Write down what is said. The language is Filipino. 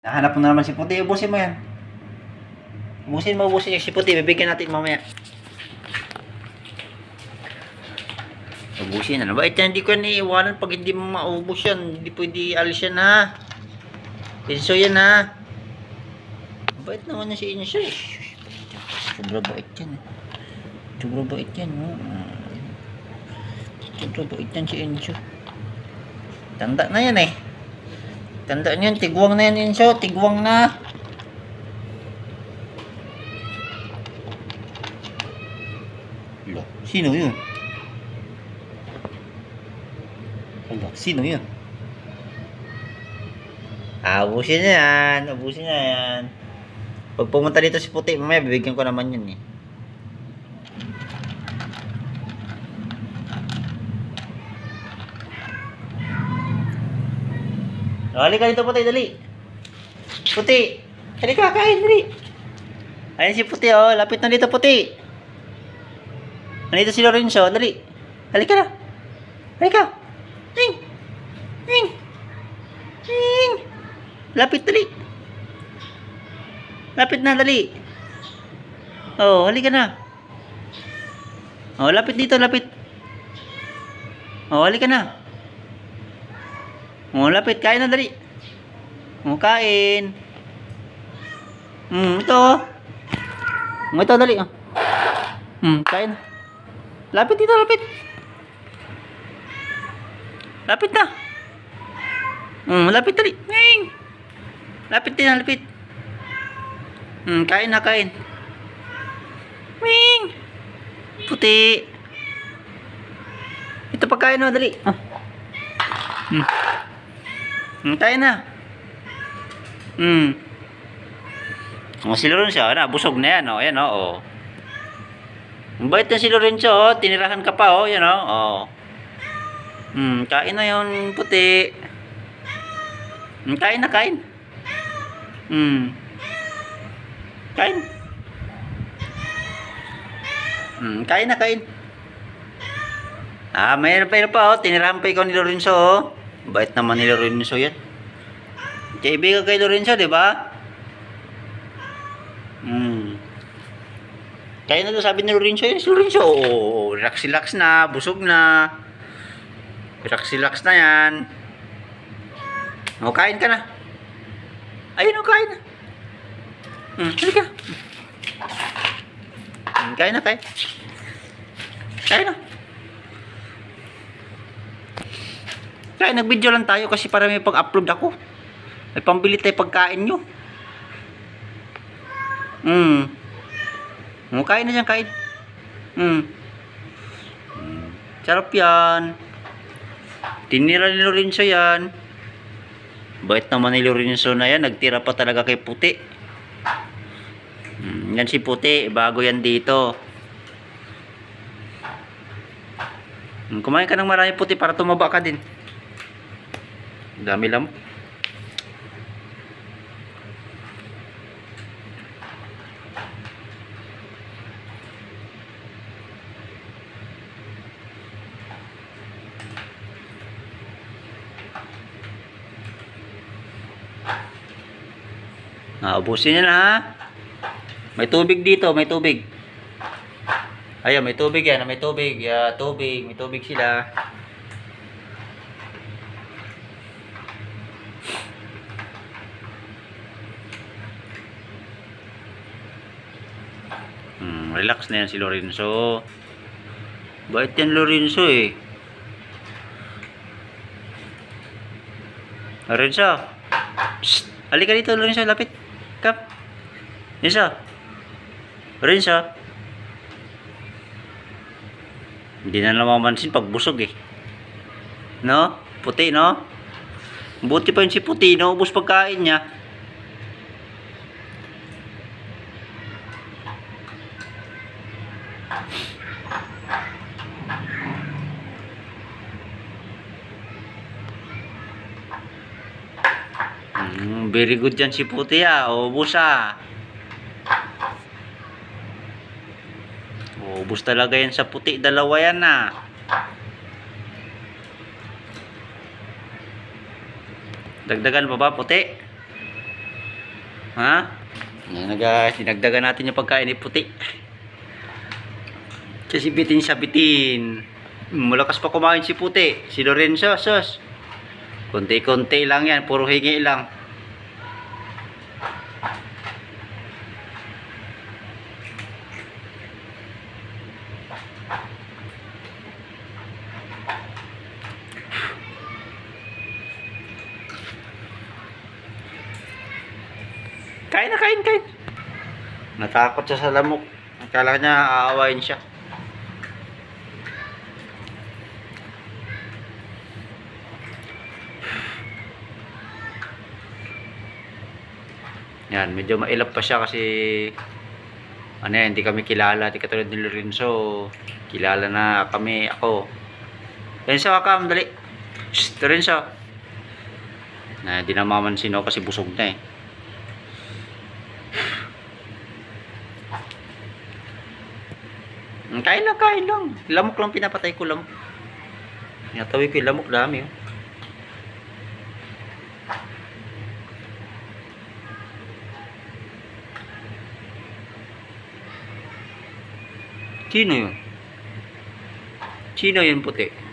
Nahanap mo na naman si Puti. Ubusin mo yan. Ubusin mo, ubusin yung si Puti. Bibigyan natin mamaya. Ubusin. Ano ba? Ito hindi ko iiwanan pag hindi mo maubos yan. Hindi pwede alis yan ha. Inso yan ha. Bait naman na si Inso eh. Sobra bait yan eh. Sobra bait yan. Oh. Sobra bait yan si Inso. Tanda na yan eh. Tanda niyan, tigwang na yan Inso. Tigwang na. Lo, sino yun? Alo, sino yun? Abusin na yan. Abusin na yan. Pag pumunta dito si Puti, mamaya bibigyan ko naman yun eh. Oh, halika dito Puti, dali. Puti, halika, kain, dali. Ayun si Puti, oh. Lapit na dito, Puti. Nandito si Lorenzo, dali. Halika na. Halika. Ting. Ting. Ting. Lapit, dali. Lapit na, dali. Oh, halika na. Oh, lapit dito, lapit. Oh, halika na. Oh, lapit. Kain na, dali. Oh, kain. Hmm, ito. oh. Hmm, ito, dali. Oh. Hmm, kain. Lapit dito, lapit. Lapit na. Hmm, lapit dali. Nging. Lapit din, lapit. Hmm, kain na, kain. Ming. Puti. Ito pagkain mo, dali. Ah. Hmm. Hmm, na. Hmm. O, si Lorenzo, na, busog na yan, o. Yan, o. o. Ang bait na si Lorenzo, oh. Tinirahan ka pa, oh. Yan, oh. oh. Hmm, kain na yon puti. Hmm, kain na, kain. Hmm. Kain. Hmm, kain na, kain. Ah, mayroon pa yun pa, oh. Tinirahan pa ikaw ni Lorenzo, oh. Bait naman ni Lorenzo yan. Kaibigan kay Lorenzo, di ba? Hmm. Kaya na daw sabi ni Lorenzo, yun si Lorenzo, oh, relax-relax na, busog na. Relax-relax na yan. O, kain ka na. Ayun, o, kain na. Hmm, halika. Hmm, kain na, kain. Kain na. Kaya nag-video lang tayo kasi para may pag-upload ako. May pambili tayo pagkain nyo. Hmm. Oh, kain na dyan, kain. Hmm. Sarap yan. Tinira ni Lorenzo yan. Bait naman ni Lorenzo na yan. Nagtira pa talaga kay Puti. Hmm. Yan si Puti. Bago yan dito. Hmm. Kumain ka ng marami Puti para tumaba ka din. Dami lang. Ah, ubusin niya na ha. May tubig dito, may tubig. Ayun, may tubig yan, may tubig. Yeah, tubig, may tubig sila. Relax na yan si Lorenzo. Bait yan Lorenzo eh. Lorenzo. Psst. Halika dito Lorenzo, lapit. Come. Lorenzo. Lorenzo. Hindi na namamansin pag busog eh. No? Puti, no? Buti pa yun si Puti, no? Ubus pagkain niya. Mm, very good yan si Puti ah. Ubus ah. Ubus talaga yan sa Puti. Dalawa yan ah. Dagdagan pa ba Puti? Ha? Yan na guys, dinagdagan natin yung pagkain ni puti. Kasi bitin siya bitin. Malakas pa kumain si puti. Si Lorenzo, sus. Kunti-kunti lang yan, puro hingi lang. Kain na, kain, kain. Natakot siya sa lamok. Akala niya aawain siya. Yan, medyo mailap pa siya kasi ano yan, hindi kami kilala, hindi katulad ni Lorenzo. Kilala na kami, ako. Lorenzo, akam, dali. Shh, Lorenzo. Na, di na mamansin ako kasi busog na eh. Kain lang, kain lang. Lamok lang pinapatay ko, lamok. Pinatawi ko yung lamok, dami oh. Sino yun? Sino yun puti?